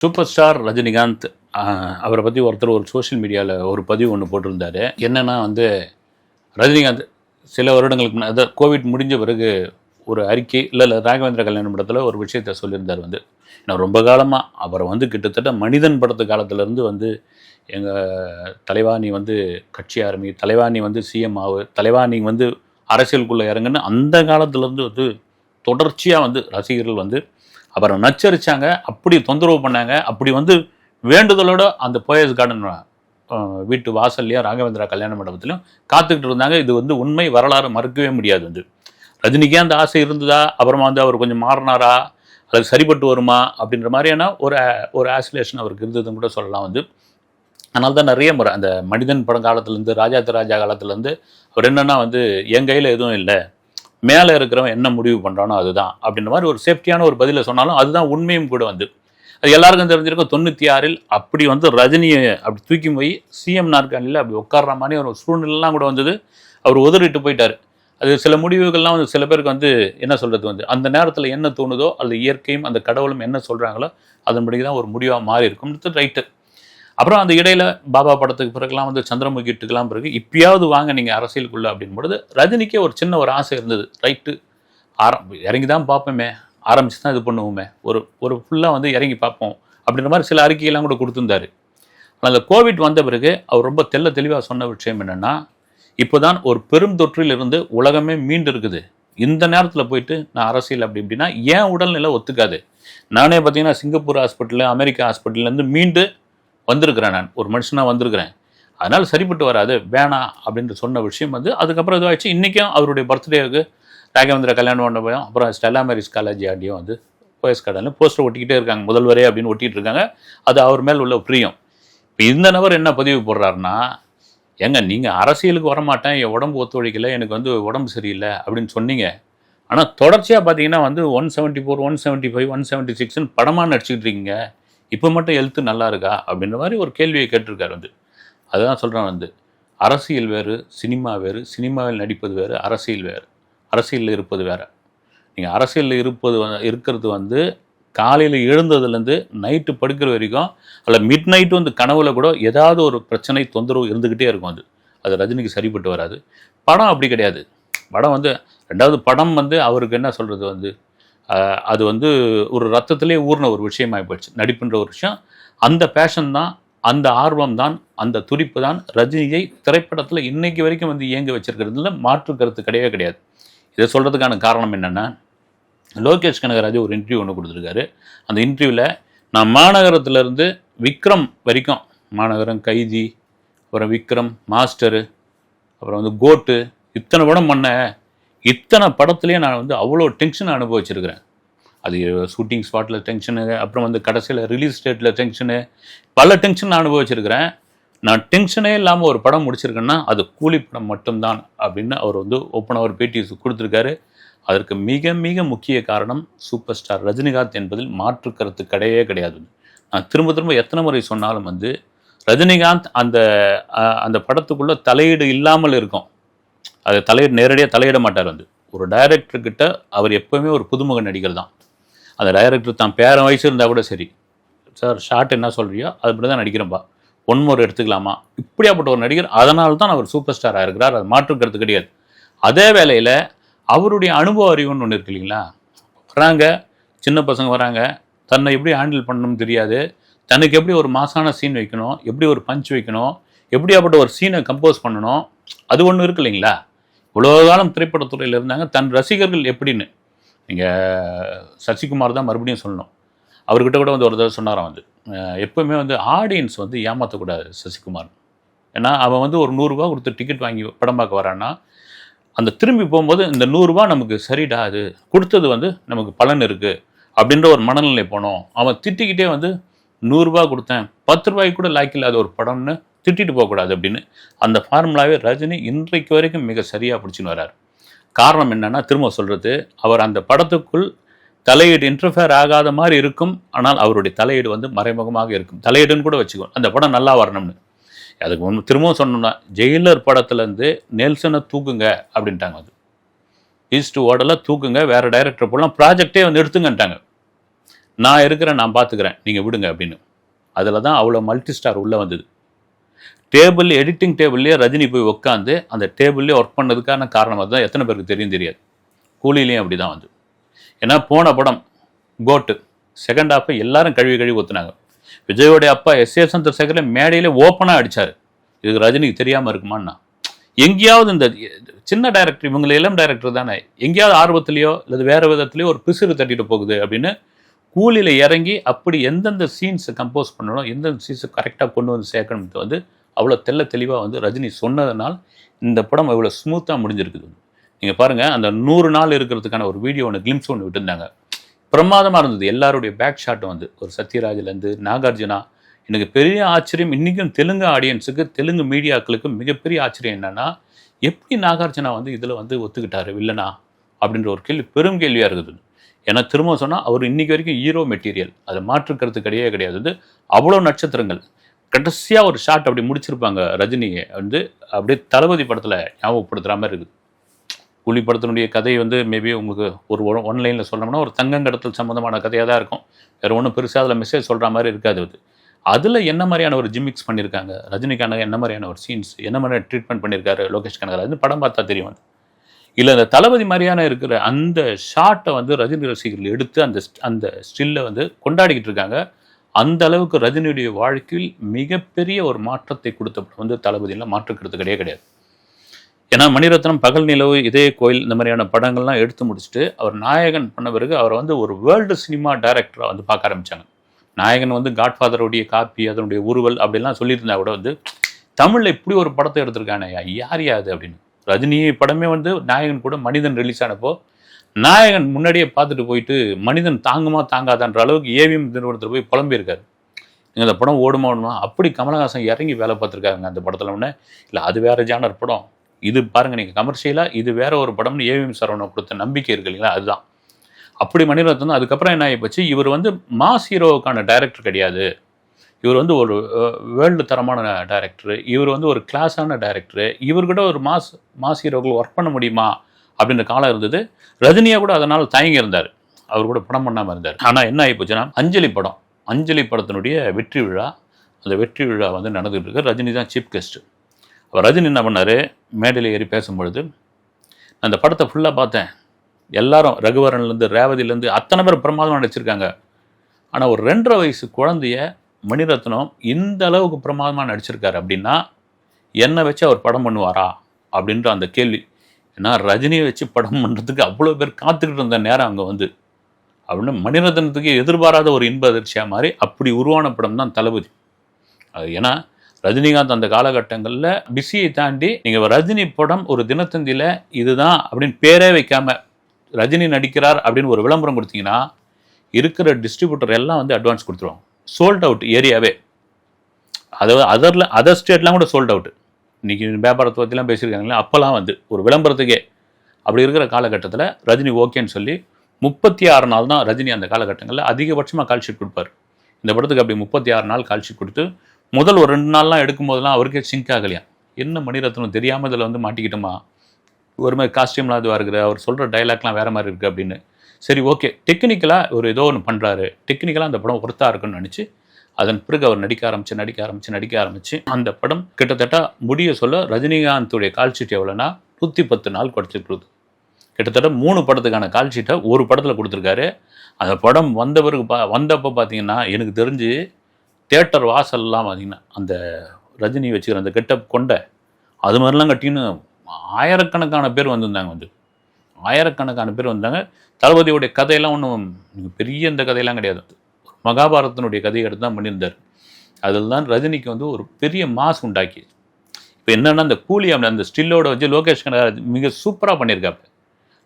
Super star Rajinikanth அவரை பற்றி ஒருத்தர் ஒரு சோஷியல் மீடியாவில் ஒரு பதிவு ஒன்று போட்டிருந்தார். என்னென்னா வந்து ரஜினிகாந்த் சில வருடங்களுக்கு முன்னாடி அதாவது கோவிட் முடிஞ்ச பிறகு ஒரு அறிக்கை இல்லை இல்லை ராகவேந்திர கல்யாணம் படத்தில் ஒரு விஷயத்த சொல்லியிருந்தார் வந்து. நான் ரொம்ப காலமாக அவரை வந்து கிட்டத்தட்ட மனிதன் படத்து காலத்துலேருந்து வந்து எங்கள் தலைவா நீ வந்து கட்சி ஆரம்பி தலைவா நீ வந்து சிஎம் ஆகு தலைவா நீ வந்து அரசியலுக்குள்ளே இறங்குன்னு அந்த காலத்துலேருந்து வந்து தொடர்ச்சியாக வந்து ரசிகர்கள் வந்து அவரை நச்சரிச்சாங்க அப்படி தொந்தரவு பண்ணாங்க. அப்படி வந்து வேண்டுதலோட அந்த போயஸ் கார்டன் வீட்டு வாசல்லையும் ராகவேந்திரா கல்யாண மண்டபத்திலையும் காத்துக்கிட்டு இருந்தாங்க. இது வந்து உண்மை வரலாறு மறுக்கவே முடியாது வந்து. ரஜினிக்கே அந்த ஆசை இருந்ததா? அப்புறமா வந்து அவர் கொஞ்சம் மாறினாரா? அது சரிப்பட்டு வருமா? அப்படின்ற மாதிரியான ஒரு ஒரு ஆசிலேஷன் அவருக்கு இருந்ததுன்னு கூட சொல்லலாம் வந்து. அதனால தான் நிறைய முறை அந்த மனிதன் படம் காலத்துலேருந்து ராஜா ராஜா காலத்துலேருந்து அவர் என்னென்னா வந்து என் கையில் எதுவும் இல்லை. மேலே இருக்கிறவன் என்ன முடிவு பண்ணுறானோ அதுதான் அப்படின்ற மாதிரி ஒரு சேஃப்டியான ஒரு பதிலை சொன்னாலும் அதுதான் உண்மையும் கூட வந்து. அது எல்லாருக்கும் தெரிஞ்சிருக்கும். தொண்ணூற்றி ஆறில் அப்படி வந்து ரஜினியை அப்படி தூக்கி போய் சிஎம் நாற்காலியில் அப்படி உட்கார்ற மாதிரி ஒரு சூழ்நிலைலாம் கூட வந்தது. அவர் உதறிட்டு போயிட்டார். அது சில முடிவுகள்லாம் வந்து சில பேருக்கு வந்து என்ன சொல்கிறது வந்து அந்த நேரத்தில் என்ன தோணுதோ அல்லது இயற்கையும் அந்த கடவுளும் என்ன சொல்கிறாங்களோ அதன்படி தான் ஒரு முடிவாக மாறி இருக்கும் ரைட்டு அப்புறம் அந்த இடையில பாபா படத்துக்கு பிறகுலாம் வந்து சந்திரமுகிட்டுக்கெல்லாம் பிறகு இப்பயாவது வாங்க நீங்கள் அரசியலுக்குள்ள அப்படின் பொழுது ரஜினிக்கே ஒரு சின்ன ஒரு ஆசை இருந்தது. ரைட்டு ஆரம் இறங்கி தான் பார்ப்போமே. ஆரம்பிச்சு தான் இது பண்ணுவோமே. ஒரு ஒரு ஃபுல்லாக வந்து இறங்கி பார்ப்போம். அப்படின்ற மாதிரி சில அறிக்கையெல்லாம் கூட கொடுத்துருந்தாரு. ஆனால் அந்த கோவிட் வந்த பிறகு அவர் ரொம்ப தெள்ள தெளிவாக சொன்ன விஷயம் என்னென்னா இப்போதான் ஒரு பெரும் தொற்றிலிருந்து உலகமே மீண்டு இருக்குது. இந்த நேரத்தில் போயிட்டு நான் அரசியல் அப்படி இப்படின்னா ஏன் உடல்நிலை ஒத்துக்காது. நானே பார்த்தீங்கன்னா சிங்கப்பூர் ஹாஸ்பிட்டலு அமெரிக்கா ஹாஸ்பிட்டல்லேருந்து மீண்டு வந்திருக்கிறேன் நான். ஒரு மனுஷனாக வந்திருக்கிறேன். அதனால் சரிப்பட்டு வராது. வேணாம் அப்படின்ற சொன்ன விஷயம் வந்து அதுக்கப்புறம் இதுவாகிடுச்சு இன்றைக்கும் அவருடைய பர்த்டேவுக்கு ராகவேந்திர கல்யாண மண்டபம் அப்புறம் ஸ்டெல்லா மேரிஸ் காலேஜ் ஆண்டியும் வந்து போயஸ் கடலில் போஸ்டர் ஒட்டிக்கிட்டே இருக்காங்க. முதல்வரே அப்படின்னு ஒட்டிகிட்டு இருக்காங்க. அது அவர் மேல் உள்ள பிரியம். இப்போ இந்த நபர் என்ன பதிவு போடுறாருன்னா ஏங்க நீங்கள் அரசியலுக்கு வரமாட்டேன். என் உடம்பு ஒத்துழைக்கல. எனக்கு வந்து உடம்பு சரியில்லை. அப்படின்னு சொன்னீங்க. ஆனால் தொடர்ச்சியாக பார்த்தீங்கன்னா வந்து one seventy four one seventy five one seventy சிக்ஸ்னு படமாக நடிச்சுக்கிட்டு இருக்கீங்க. இப்போ மட்டும் ஹெல்த்து நல்லா இருக்கா? அப்படின்ற மாதிரி ஒரு கேள்வியை கேட்டிருக்காரு வந்து. அதுதான் சொல்கிறேன் வந்து. அரசியல் வேறு சினிமா வேறு சினிமாவில் நடிப்பது வேறு அரசியல் வேறு. அரசியலில் இருப்பது வேறு. நீங்கள் அரசியலில் இருப்பது வந்து- இருக்கிறது வந்து காலையில் எழுந்ததுலேருந்து நைட்டு படுக்கிற வரைக்கும் அல்ல மிட் நைட்டு வந்து கனவுல கூட ஏதாவது ஒரு பிரச்சனை தொந்தரவு இருந்துக்கிட்டே இருக்கும் அது. அது ரஜினிக்கு சரிப்பட்டு வராது. படம் அப்படி கிடையாது. படம் வந்து ரெண்டாவது படம் வந்து அவருக்கு என்ன சொல்கிறது வந்து அது வந்து ஒரு ரத்தத்திலே ஊர்ன ஒரு விஷயமாகி போயிடுச்சு நடிப்புன்ற ஒரு விஷயம். அந்த பேஷன் தான் அந்த ஆர்வம் தான் அந்த துடிப்பு தான் ரஜினியை திரைப்படத்தில் இன்னைக்கு வரைக்கும் வந்து இயங்க வச்சிருக்கிறதுல மாற்று கருத்து கிடையவே கிடையாது. இதை சொல்கிறதுக்கான காரணம் என்னென்னா லோகேஷ் கனகராஜ் ஒரு இன்டர்வியூ ஒன்று கொடுத்துருக்காரு. அந்த இன்டர்வியூவில் நான் மாநகரத்துலேருந்து விக்ரம் வரைக்கும் மாநகரம் கைதி அப்புறம் விக்ரம் மாஸ்டரு அப்புறம் வந்து கோட்டு இத்தனை படம் பண்ண இத்தனை படத்துலேயே நான் வந்து அவ்வளோ டென்ஷன் அனுபவிச்சிருக்கிறேன். அது ஷூட்டிங் ஸ்பாட்டில் டென்ஷனு அப்புறம் வந்து கடைசியில் ரிலீஸ் டேட்டில் டென்ஷனு பல டென்ஷன் நான் அனுபவிச்சிருக்கிறேன். நான் டென்ஷனே இல்லாமல் ஒரு படம் முடிச்சிருக்கேன்னா அது கூலி படம் மட்டும்தான் அப்படின்னு அவர் வந்து ஓப்பனாக ஒரு பேட்டி கொடுத்துருக்காரு. அதற்கு மிக மிக முக்கிய காரணம் சூப்பர் ஸ்டார் ரஜினிகாந்த் என்பதில் மாற்று கருத்து கிடையவே கிடையாது. நான் திரும்ப திரும்ப எத்தனை முறை சொன்னாலும் வந்து ரஜினிகாந்த் அந்த அந்த படத்துக்குள்ளே தலையீடு இல்லாமல் இருக்கும். அதை தலையிட நேரடியாக தலையிட மாட்டார் வந்து. ஒரு டைரக்டர்கிட்ட அவர் எப்போவுமே ஒரு புதுமுக நடிகர் தான். அந்த டைரக்டர் தான் பேரன் வயசு இருந்தால் கூட சரி. சார் ஷார்ட் என்ன சொல்கிறியோ அது மட்டும் தான் நடிக்கிறேன்ப்பா ஒன் எடுத்துக்கலாமா? இப்படியாப்பட்ட ஒரு நடிகர் அதனால தான் அவர் சூப்பர் ஸ்டாராக இருக்கிறார். அது மாற்றுக்கிறது கருத்து கிடையாது. அதே வேளையில் அவருடைய அனுபவ அறிவுன்னு ஒன்று இருக்கு இல்லைங்களா? வராங்க சின்ன பசங்க வராங்க. தன்னை எப்படி ஹேண்டில் பண்ணணும்னு தெரியாது. தனக்கு எப்படி ஒரு மாசான சீன் வைக்கணும்? எப்படி ஒரு பஞ்ச் வைக்கணும்? எப்படியாப்பட்ட ஒரு சீனை கம்போஸ் பண்ணணும்? அது ஒன்று இருக்கு இல்லைங்களா? இவ்வளோ காலம் திரைப்படத்துறையில் இருந்தாங்க. தன் ரசிகர்கள் எப்படின்னு? நீங்கள் சசிகுமார் தான் மறுபடியும் சொல்லணும். அவர்கிட்ட கூட வந்து ஒரு தடவை சொன்னாராம் வந்து. எப்போவுமே எப்பவுமே வந்து ஆடியன்ஸ் வந்து ஏமாற்றக்கூடாது சசிகுமார். ஏன்னா அவன் வந்து ஒரு நூறுரூவா கொடுத்து டிக்கெட் வாங்கி படம் பார்க்க வரான்னா அந்த திரும்பி போகும்போது இந்த நூறுரூவா நமக்கு சரிடா அது கொடுத்தது வந்து நமக்கு பலன் இருக்குது அப்படின்ற ஒரு மனநிலை போனோம். அவன் திட்டிக்கிட்டே வந்து நூறுரூவா கொடுத்தேன். பத்து ரூபாய்க்கு கூட லாய்க்கு இல்லாத ஒரு படம்னு திட்டிட்டு போகக்கூடாது அப்படின்னு. அந்த ஃபார்முலாவே ரஜினி இன்றைக்கு வரைக்கும் மிக சரியாக பிடிச்சின்னு வரார். காரணம் என்னன்னா திரும்ப சொல்கிறது அவர் அந்த படத்துக்குள் தலையீடு இன்டர்ஃபேர் ஆகாத மாதிரி இருக்கும் ஆனால் அவருடைய தலையீடு வந்து மறைமுகமாக இருக்கும். தலையீடுன்னு கூட வச்சுக்கோ அந்த படம் நல்லா வரணும்னு. அதுக்கு ஒன்று திரும்பவும் சொன்னோம்னா ஜெயிலர் படத்துலேருந்து நெல்சனை தூக்குங்க அப்படின்ட்டாங்க அது. ஈஸ்ட் ஓடலை தூக்குங்க வேறு டைரக்டர் போடலாம் ப்ராஜெக்டே வந்து எடுத்துங்கன்ட்டாங்க. நான் இருக்கிறேன் நான் பார்த்துக்கிறேன் நீங்கள் விடுங்க அப்படின்னு. அதில் தான் அவ்வளோ மல்டி ஸ்டார் உள்ளே வந்தது. டேபிள் எடிட்டிங் டேபிள்லேயே ரஜினி போய் உட்காந்து அந்த டேபிள்லேயே ஒர்க் பண்ணதுக்கான காரணமாக தான் எத்தனை பேருக்கு தெரியும் தெரியாது. கூலிலையும் அப்படி தான் வந்து. ஏன்னா போன படம் கோட்டு செகண்ட் ஹாஃபை எல்லாரும் கழுவி கழுவி ஊற்றுனாங்க விஜயோடைய அப்பா எஸ். ஏ. சந்திரசேகரன் மேடையிலே ஓப்பனாக அடிச்சார். இதுக்கு ரஜினிக்கு தெரியாமல் இருக்குமான்னா? எங்கேயாவது இந்த சின்ன டைரக்டர் இவங்களை இளம் டைரக்டர் தானே. எங்கேயாவது ஆர்வத்திலையோ இல்லை வேறு விதத்துலையோ ஒரு பிசுறு தட்டிட்டு போகுது அப்படின்னு கூலியில் இறங்கி அப்படி எந்தெந்த சீன்ஸை கம்போஸ் பண்ணணும் எந்தெந்த சீன்ஸை கரெக்டாக கொண்டு வந்து சேர்க்கணும் வந்து அவ்வளோ தெல்ல தெளிவாக வந்து ரஜினி சொன்னதுனால் இந்த படம் அவ்வளோ ஸ்மூத்தாக முடிஞ்சிருக்குது. நீங்கள் பாருங்கள் அந்த நூறு நாள் இருக்கிறதுக்கான ஒரு வீடியோ ஒன்று கிளிம்ஸ் ஒன்று விட்டுருந்தாங்க. பிரமாதமாக இருந்தது. எல்லாருடைய பேக் ஷாட்டும் வந்து ஒரு சத்யராஜ்லேருந்து நாகார்ஜுனா. எனக்கு பெரிய ஆச்சரியம். இன்றைக்கும் தெலுங்கு ஆடியன்ஸுக்கு தெலுங்கு மீடியாக்களுக்கு மிகப்பெரிய ஆச்சரியம் என்னென்னா எப்படி நாகார்ஜுனா வந்து இதில் வந்து ஒத்துக்கிட்டாரு வில்லனா? அப்படின்ற ஒரு கேள்வி பெரும் கேள்வியாக இருக்குது. ஏன்னா திரும்ப சொன்னால் அவர் இன்றைக்கி வரைக்கும் ஹீரோ மெட்டீரியல் அதை மாற்றுக்கிறது கிடையவே கிடையாது. வந்து அவ்வளோ நட்சத்திரங்கள். கடைசியாக ஒரு ஷாட் அப்படி முடிச்சிருப்பாங்க ரஜினியை வந்து அப்படியே தளபதி படத்தில் ஞாபகப்படுத்துகிற மாதிரி இருக்குது. கூலி படத்தினுடைய கதை வந்து மேபி உங்களுக்கு ஒரு ஒன்லைனில் சொல்லணும்னா ஒரு தங்கங்கடத்தல் சம்மந்தமான கதையாக தான் இருக்கும். வேறு ஒன்றும் பெருசாக அதில் மெசேஜ் சொல்கிற மாதிரி இருக்காது அது. அதில் என்ன மாதிரியான ஒரு ஜிமிக்ஸ் பண்ணியிருக்காங்க ரஜினிகான என்ன மாதிரியான ஒரு சீன்ஸ் என்ன மாதிரியான ட்ரீட்மெண்ட் பண்ணியிருக்காரு லோகேஷ் கனகராஜ்? படம் பார்த்தா தெரியும் அது. இல்லை அந்த தளபதி மாதிரியான இருக்கிற அந்த ஷாட்டை வந்து ரஜினி ரசிகர்கள் எடுத்து அந்த அந்த ஸ்டில்லை வந்து கொண்டாடிக்கிட்டு இருக்காங்க. அந்த அளவுக்கு ரஜினியுடைய வாழ்க்கையில் மிகப்பெரிய ஒரு மாற்றத்தை கொடுத்த வந்து தளபதியில் மாற்றுக்கிறது கிடையாது கிடையாது. ஏன்னா மணிரத்னம் பகல் நிலவு இதே கோயில் இந்த மாதிரியான படங்கள்லாம் எடுத்து முடிச்சுட்டு அவர் நாயகன் பண்ண பிறகு அவரை வந்து ஒரு வேர்ல்டு சினிமா டைரக்டராக வந்து பார்க்க ஆரம்பித்தாங்க நாயகன் வந்து காட்ஃபாதருடைய காப்பி அதனுடைய உருவல் அப்படிலாம் சொல்லியிருந்தா கூட வந்து தமிழில் இப்படி ஒரு படத்தை எடுத்திருக்கானே யார் யாது அப்படின்னு. ரஜினி படமே வந்து நாயகன் கூட மனிதன் ரிலீஸ் ஆனப்போ நாயகன் முன்னாடியே பார்த்துட்டு போயிட்டு மனிதன் தாங்குமா தாங்காதான்ற அளவுக்கு ஏவிஎம் நிறுவனத்தில் போய் புலம்பியிருக்காரு. நீங்கள் அந்த படம் ஓடுமா ஓடுமா அப்படி கமலஹாசன் இறங்கி வேலை பார்த்துருக்காங்க அந்த படத்தில் ஒன்று இல்லை அது வேறு ஜானர் படம். இது பாருங்கள் நீங்கள் கமர்ஷியலாக இது வேற ஒரு படம்னு ஏவிஎம் சரவணை கொடுத்த நம்பிக்கை இருக்கு இல்லைங்களா? அதுதான். அப்படி மணிரத்னம் அதுக்கப்புறம் என்ன ஆகிப்போச்சு இவர் வந்து மாஸ் ஹீரோவுக்கான டைரக்டர் கிடையாது. இவர் வந்து ஒரு வேர்ல்டு தரமான டைரக்டர் இவர் வந்து ஒரு கிளாஸான டைரக்டர் இவர்கிட்ட ஒரு மாஸ் மாஸ் ஹீரோக்கள் ஒர்க் பண்ண முடியுமா? அப்படின்ற காலம் இருந்தது. ரஜினியா கூட அதனால் தயங்கி இருந்தார். அவர் கூட படம் பண்ணாமல் இருந்தார். ஆனால் என்ன ஆகி போச்சுன்னா அஞ்சலி படம். அஞ்சலி படத்தினுடைய வெற்றி விழா அந்த வெற்றி விழா வந்து நடந்துகிட்டு இருக்கு. ரஜினி தான் சீஃப் கெஸ்ட்டு அப்போ ரஜினி என்ன பண்ணார்? மேடையில் ஏறி பேசும்பொழுது அந்த படத்தை ஃபுல்லாக பார்த்தேன். எல்லாரும் ரகுவரன்லேருந்து ரேவதியிலேருந்து அத்தனை பேர் பிரமாதமாக நடிச்சிருக்காங்க. ஆனால் ஒரு ரெண்டரை வயசு குழந்தைய மணிரத்னம் இந்த அளவுக்கு பிரமாதமாக நடிச்சிருக்காரு அப்படின்னா என்னை வச்சு அவர் படம் பண்ணுவாரா? அப்படின்ற அந்த கேள்வி. ஏன்னா ரஜினியை வச்சு படம் பண்ணுறதுக்கு அவ்வளோ பேர் காத்துக்கிட்டு இருந்த நேரம் அங்கே வந்து. அப்படின்னு மணிரத்னத்துக்கு எதிர்பாராத ஒரு இன்ப அதிர்ச்சியாக மாதிரி அப்படி உருவான படம் தான் தளபதி. அது ஏன்னா ரஜினிகாந்த் அந்த காலகட்டங்களில் பிஸியை தாண்டி நீங்கள் ரஜினி படம் ஒரு தினத்தந்தியில் இதுதான் அப்படின்னு பேரே வைக்காம ரஜினி நடிக்கிறார் அப்படின்னு ஒரு விளம்பரம் கொடுத்தீங்கன்னா இருக்கிற டிஸ்ட்ரிபியூட்டர் எல்லாம் வந்து அட்வான்ஸ் கொடுத்துருவாங்க. சோல்ட் அவுட் ஏரியாவே. அதாவது அதரில் அதர் ஸ்டேட்லாம் கூட சோல்ட் அவுட் இன்றைக்கி வியாபாரத்தை பற்றிலாம் பேசியிருக்காங்களே அப்போல்லாம் வந்து ஒரு விளம்பரத்துக்கே. அப்படி இருக்கிற காலகட்டத்தில் ரஜினி ஓகேன்னு சொல்லி முப்பத்தி ஆறு நாள் தான் ரஜினி அந்த காலகட்டங்களில் அதிகபட்சமாக கால் ஷீட் கொடுப்பார். இந்த படத்துக்கு அப்படி முப்பத்தி ஆறு நாள் கால் ஷீட் கொடுத்து முதல் ஒரு ரெண்டு நாள்லாம் எடுக்கும் போதெல்லாம் அவருக்கே சிங்க் ஆகலையா? என்ன மணிரத்னம் தெரியாமல் இதில் வந்து மாட்டிக்கிட்டோமா? ஒரு மாதிரி காஸ்டியூம்லாம் இதுவாக இருக்குது அவர் சொல்கிற டைலாக்லாம் வேறு மாதிரி இருக்குது அப்படின்னு. சரி ஓகே டெக்னிக்கலாக ஒரு ஏதோ ஒன்று பண்ணுறாரு டெக்னிக்கலாக அந்த படம் ஒருத்தாக இருக்குன்னு நினச்சி அதன் பிறகு அவர் நடிக்க ஆரம்பித்து நடிக்க ஆரம்பித்து நடிக்க ஆரம்பிச்சு அந்த படம் கிட்டத்தட்ட முடிய சொல்ல ரஜினிகாந்துடைய கால்ஷீட் எவ்வளோன்னா நூற்றி பத்து நாள் குறைச்சிருக்குது கிட்டத்தட்ட மூணு படத்துக்கான கால்ஷீட்டை ஒரு படத்தில் கொடுத்துருக்காரு. அந்த படம் வந்த பிறகு பா வந்தப்போ பார்த்தீங்கன்னா எனக்கு தெரிஞ்சு தேட்டர் வாசல்லாம் பார்த்தீங்கன்னா அந்த ரஜினி வச்சுக்கிற அந்த கெட்டப் கொண்ட அது மாதிரிலாம் கட்டின்னு ஆயிரக்கணக்கான பேர் வந்திருந்தாங்க வந்து. ஆயிரக்கணக்கான பேர் வந்தாங்க. தளபதியோடைய கதையெல்லாம் ஒன்றும் பெரிய இந்த கதையெல்லாம் கிடையாது. மகாபாரதத்தினுடைய கதையை எடுத்து தான் பண்ணியிருந்தார். அதில் தான் ரஜினிக்கு வந்து ஒரு பெரிய மாஸ் உண்டாக்கி. இப்போ என்னென்னா அந்த கூலி அப்படி அந்த ஸ்டில்லோட வச்சு லோகேஷ் கனகராஜ் மிக சூப்பராக பண்ணியிருக்காப்பு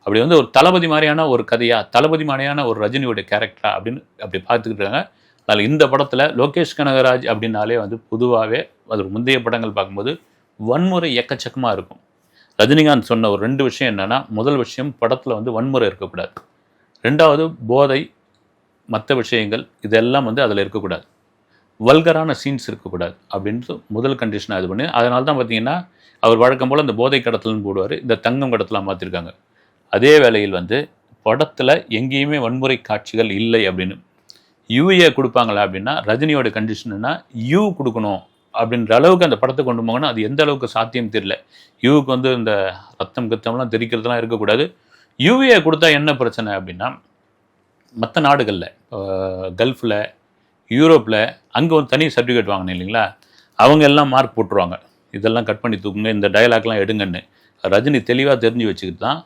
அப்படி வந்து ஒரு தளபதி மாதிரியான ஒரு கதையா தளபதி மாதிரியான ஒரு ரஜினியோடைய கேரக்டரா அப்படின்னு அப்படி பார்த்துக்கிட்டு இருக்காங்க. அதில் இந்த படத்தில் லோகேஷ் கனகராஜ் அப்படின்னாலே வந்து பொதுவாகவே அது முந்தைய படங்கள் பார்க்கும்போது வன்முறை எக்கச்சக்கமாக இருக்கும். ரஜினிகாந்த் சொன்ன ஒரு ரெண்டு விஷயம் என்னென்னா முதல் விஷயம் படத்தில் வந்து வன்முறை இருக்கக்கூடாது. ரெண்டாவது போதை மற்ற விஷயங்கள் இதெல்லாம் வந்து அதில் இருக்கக்கூடாது. வல்கரான சீன்ஸ் இருக்கக்கூடாது அப்படின்ட்டு முதல் கண்டிஷனாக இது பண்ணி அதனால தான் பார்த்தீங்கன்னா அவர் வழக்கம் போல் இந்த போதை கடத்தல்னு போடுவார் இந்த தங்கம் கடத்தலாம் மாற்றிருக்காங்க அதே வேளையில் வந்து படத்தில் எங்கேயுமே வன்முறை காட்சிகள் இல்லை அப்படின்னு. யூஏ கொடுப்பாங்களா அப்படின்னா ரஜினியோட கண்டிஷன்னா யூ கொடுக்கணும் அப்படின்ற அளவுக்கு அந்த படத்தை கொண்டு போங்கன்னா அது எந்த அளவுக்கு சாத்தியம் தெரியல. யூவுக்கு வந்து இந்த ரத்தம் கத்தம்லாம் தெரிக்கிறதுலாம் இருக்கக்கூடாது. யூஏ கொடுத்தா என்ன பிரச்சனை அப்படின்னா மற்ற நாடுகளில் கல்ஃபில் யூரோப்பில் அங்கே வந்து தனி சர்டிஃபிகேட் வாங்கினேன் இல்லைங்களா? அவங்க எல்லாம் மார்க் போட்டுருவாங்க. இதெல்லாம் கட் பண்ணி தூக்குங்க இந்த டயலாக்லாம் எடுங்கன்னு. ரஜினி தெளிவாக தெரிஞ்சு வச்சுக்கிட்டு தான்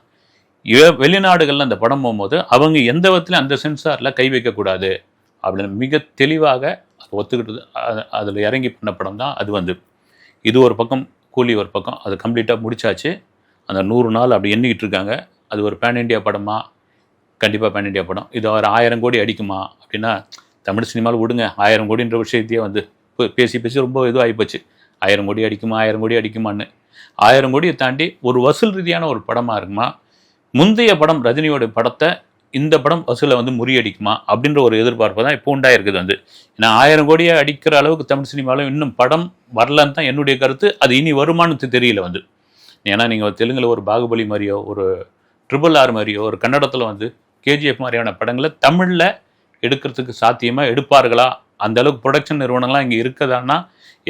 வெளிநாடுகளில் அந்த படம் போகும்போது அவங்க எந்த விதத்துலையும் அந்த சென்சாரில் கை வைக்கக்கூடாது அப்படின்னு மிக தெளிவாக அதை ஒத்துக்கிட்டு அதில் இறங்கி பண்ண படம் தான் அது வந்து. இது ஒரு பக்கம் கூலி ஒரு பக்கம். அது கம்ப்ளீட்டாக முடிச்சாச்சு. அந்த நூறு நாள் அப்படி எண்ணிக்கிட்டு இருக்காங்க. அது ஒரு பேன் இண்டியா படமாக கண்டிப்பாக பேன் இண்டியா படம். இது ஒரு ஆயிரம் கோடி அடிக்குமா? அப்படின்னா தமிழ் சினிமாவில் விடுங்க. ஆயிரம் கோடின்ற விஷயத்தையே வந்து பேசி பேசி ரொம்ப இதுவாகி போச்சு ஆயிரம் கோடி அடிக்குமா? ஆயிரம் கோடி அடிக்குமான்னு. ஆயிரம் கோடியை தாண்டி ஒரு வசூல் ரீதியான ஒரு படமாக இருக்குமா? முந்தைய படம் ரஜினியோட படத்தை இந்த படம் வசூலை வந்து முறியடிக்குமா? அப்படின்ற ஒரு எதிர்பார்ப்பு தான் இப்போ உண்டாயிருக்குது வந்து. ஏன்னா ஆயிரம் கோடியை அடிக்கிற அளவுக்கு தமிழ் சினிமாவில் இன்னும் படம் வரலன்னு தான் என்னுடைய கருத்து. அது இனி வருமானத்து தெரியல வந்து. ஏன்னா நீங்கள் தெலுங்கில் ஒரு பாகுபலி மாதிரியோ ஒரு ட்ரிபிள் ஆர் மாதிரியோ ஒரு கன்னடத்தில் வந்து கேஜிஎஃப் மாதிரியான படங்களை தமிழில் எடுக்கிறதுக்கு சாத்தியமாக எடுப்பார்களா? அந்த அளவுக்கு ப்ரொடக்ஷன் நிறுவனங்கள்லாம் இங்கே இருக்கதான்னா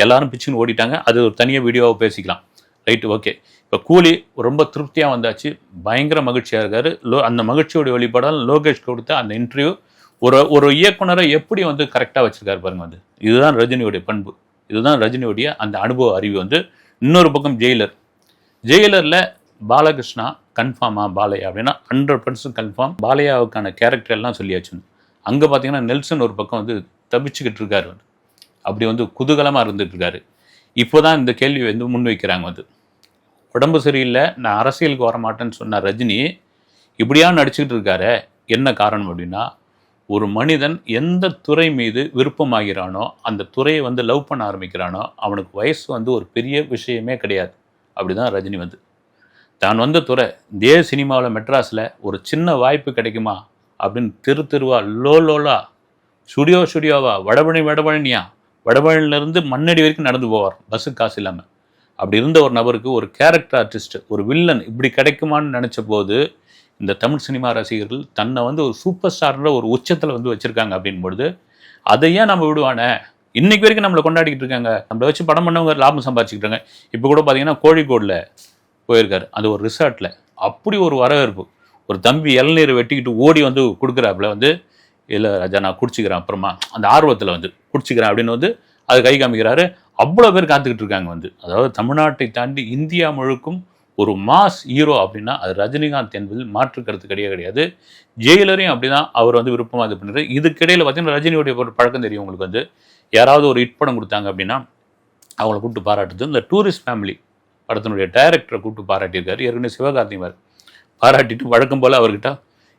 எல்லாரும் பிச்சுன்னு ஓடிட்டாங்க. அது ஒரு தனியாக வீடியோவை பேசிக்கலாம். ரைட்டு ஓகே இப்போ கூலி ரொம்ப திருப்தியாக வந்தாச்சு. பயங்கர மகிழ்ச்சியாக இருக்கார். லோ அந்த மகிழ்ச்சியோட வெளிப்பாடால் லோகேஷ் கொடுத்த அந்த இன்டர்வியூ ஒரு ஒரு இயக்குனரை எப்படி வந்து கரெக்டாக வச்சுருக்காரு பாருங்க வந்து இதுதான் ரஜினியோடைய பண்பு. இதுதான் ரஜினியோடைய அந்த அனுபவ அறிவு வந்து. இன்னொரு பக்கம் ஜெயிலர். ஜெயிலரில் பாலகிருஷ்ணா கன்ஃபார்மா பாலையா அப்படின்னா ஹண்ட்ரட் பர்சன்ட் கன்ஃபார்ம் பாலையாவுக்கான கேரக்டர் எல்லாம் சொல்லியாச்சு. அங்கே பார்த்தீங்கன்னா நெல்சன் ஒரு பக்கம் வந்து தப்பிச்சுக்கிட்டு இருக்காரு. அப்படி வந்து குதூகலமாக இருந்துட்டு இருக்காரு. இப்போ தான் இந்த கேள்வி வந்து முன்வைக்கிறாங்க வந்து. உடம்பு சரியில்லை நான் அரசியலுக்கு வர மாட்டேன்னு சொன்ன ரஜினி இப்படியா நடிச்சுக்கிட்டு இருக்காரு என்ன காரணம் அப்படின்னா ஒரு மனிதன் எந்த துறை மீது விருப்பமாகிறானோ அந்த துறையை வந்து லவ் பண்ண ஆரம்பிக்கிறானோ அவனுக்கு வயசு வந்து ஒரு பெரிய விஷயமே கிடையாது. அப்படிதான் ரஜினி வந்து. தான் வந்த துறை. இதே சினிமாவில் மெட்ராஸில் ஒரு சின்ன வாய்ப்பு கிடைக்குமா? அப்படின்னு தெரு தெருவா லோ லோலா ஸ்டுடியோ ஸ்டுடியோவா வடபழனி வடபழனியா வடபழனிலேருந்து மண்ணடி வரைக்கும் நடந்து போவார். பஸ்ஸு காசு இல்லாமல் அப்படி இருந்த ஒரு நபருக்கு ஒரு கேரக்டர் ஆர்டிஸ்ட் ஒரு வில்லன் இப்படி கிடைக்குமான்னு நினச்ச போது இந்த தமிழ் சினிமா ரசிகர்கள் தன்னை வந்து ஒரு சூப்பர் ஸ்டார்ன்ற ஒரு உச்சத்தில் வந்து வச்சுருக்காங்க அப்படின்பொழுது அதை ஏன் நம்ம விடுவானே? இன்னைக்கு வரைக்கும் நம்மளை கொண்டாடிக்கிட்டு இருக்காங்க. நம்மளை வச்சு படம் பண்ணவங்க லாபம் சம்பாதிச்சுக்கிட்டாங்க இப்போ கூட பார்த்தீங்கன்னா கோழிக்கோடில் போயிருக்காரு. அது ஒரு ரிசார்ட்டில் அப்படி ஒரு வரவேற்பு. ஒரு தம்பி இளநீர் வெட்டிக்கிட்டு ஓடி வந்து கொடுக்குறாப்புல வந்து இல்லை ராஜா நான் குடிச்சிக்கிறேன் அப்புறமா. அந்த ஆர்வத்தில் வந்து குடிச்சிக்கிறேன் அப்படின்னு வந்து அது கை காமிக்கிறாரு. அவ்வளோ பேர் காத்துக்கிட்டு இருக்காங்க வந்து. அதாவது தமிழ்நாட்டை தாண்டி இந்தியா முழுக்கும் ஒரு மாஸ் ஹீரோ அப்படின்னா அது ரஜினிகாந்த் என்பதில் மாற்று கருத்து கிடையாது கிடையாது. ஜெயிலரையும் அப்படிதான் அவர் வந்து விருப்பமாக இது பண்ணுறாரு இதுக்கிடையில் பார்த்தீங்கன்னா ரஜினியோடைய ஒரு பழக்கம் தெரியும் உங்களுக்கு வந்து. யாராவது ஒரு ஹிட் படம் கொடுத்தாங்க அப்படின்னா அவங்கள கூப்பிட்டு பாராட்டுது இந்த டூரிஸ்ட் ஃபேமிலி படத்தினுடைய டைரக்டரை கூப்பிட்டு பாராட்டியிருக்காரு. ஏற்கனவே சிவகார்த்திமார் பாராட்டிட்டு வழக்கம் போல் அவர்கிட்ட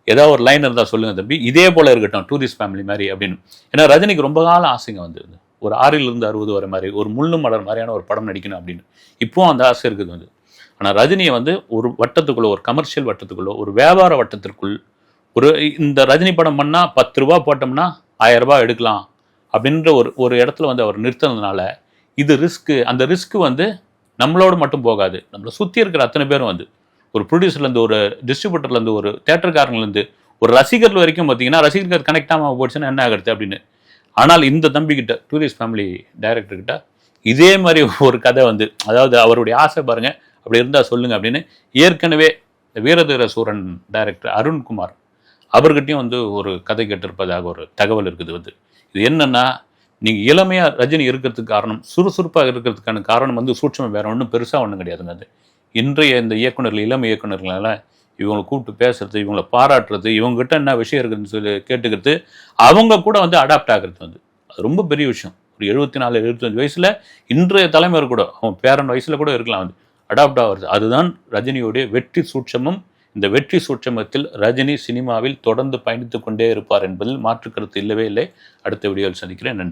ஏதாவது ஒரு லைன் இருந்தால் சொல்லுங்க தம்பி. இதே போல் இருக்கட்டும் டூரிஸ்ட் ஃபேமிலி மாதிரி அப்படின்னு. ஏன்னா ரஜினிக்கு ரொம்ப காலம் ஆசைங்க வந்துருது ஒரு ஆறிலிருந்து அறுபது வரை மாதிரி ஒரு முள்ளு மலர் மாதிரியான ஒரு படம் நடிக்கணும் அப்படின்னு. இப்போவும் அந்த ஆசை இருக்குது வந்து. ஆனால் ரஜினியை வந்து ஒரு வட்டத்துக்குள்ளே ஒரு கமர்ஷியல் வட்டத்துக்குள்ளோ ஒரு வியாபார வட்டத்திற்குள் ஒரு இந்த ரஜினி படம் பண்ணால் பத்து ரூபா போட்டோம்னா ஆயிரம் ரூபாய் எடுக்கலாம் அப்படின்ற ஒரு ஒரு இடத்துல வந்து அவர் நிறுத்தினதுனால இது ரிஸ்க்கு அந்த ரிஸ்க்கு வந்து நம்மளோட மட்டும் போகாது. நம்மளை சுற்றி இருக்கிற அத்தனை பேரும் வந்து ஒரு ப்ரொடியூசர்லேருந்து ஒரு டிஸ்ட்ரிபியூட்டர்லேருந்து ஒரு தேட்டர்காரங்கலேருந்து ஒரு ரசிகர்கள் வரைக்கும் பார்த்தீங்கன்னா ரசிகர்கள் கனெக்ட் ஆகாமல் போச்சுன்னா என்ன ஆகிறது அப்படின்னு. ஆனால் இந்த தம்பிக்கிட்ட டூரிஸ்ட் ஃபேமிலி டைரக்டர்கிட்ட இதே மாதிரி ஒரு கதை வந்து அதாவது அவருடைய ஆசை பாருங்கள் அப்படி இருந்தால் சொல்லுங்கள் அப்படின்னு ஏற்கனவே வீரதீர சூரன் டைரக்டர் அருண்குமார் அவர்கிட்டையும் வந்து ஒரு கதை கேட்டிருப்பதாக ஒரு தகவல் இருக்குது வந்து. இது என்னென்னா நீங்கள் இளமையாக ரஜினி இருக்கிறதுக்கு காரணம் சுறுசுறுப்பாக இருக்கிறதுக்கான காரணம் வந்து சூட்சமம் வேற ஒன்றும் பெருசாக ஒன்றும் கிடையாதுங்க அது. இன்றைய இந்த இயக்குனர்கள் இளம் இயக்குநர்களால் இவங்களை கூப்பிட்டு பேசுறது இவங்களை பாராட்டுறது இவங்ககிட்ட என்ன விஷயம் இருக்குதுன்னு சொல்லி கேட்டுக்கிறது அவங்க கூட வந்து அடாப்ட் ஆகிறது வந்து. அது ரொம்ப பெரிய விஷயம். ஒரு எழுபத்தி நாலு எழுபத்தஞ்சு வயசில் இன்றைய தலைமுறை கூட அவன் பேரன் வயசில் கூட இருக்கலாம் வந்து அடாப்ட் ஆகிறது. அதுதான் ரஜினியுடைய வெற்றி சூட்சமும். இந்த வெற்றி சூட்சமத்தில் ரஜினி சினிமாவில் தொடர்ந்து பயணித்து கொண்டே இருப்பார் என்பதில் மாற்று கருத்து இல்லவே இல்லை. அடுத்த வீடியோவில் சந்திக்கிறேன். நன்றி.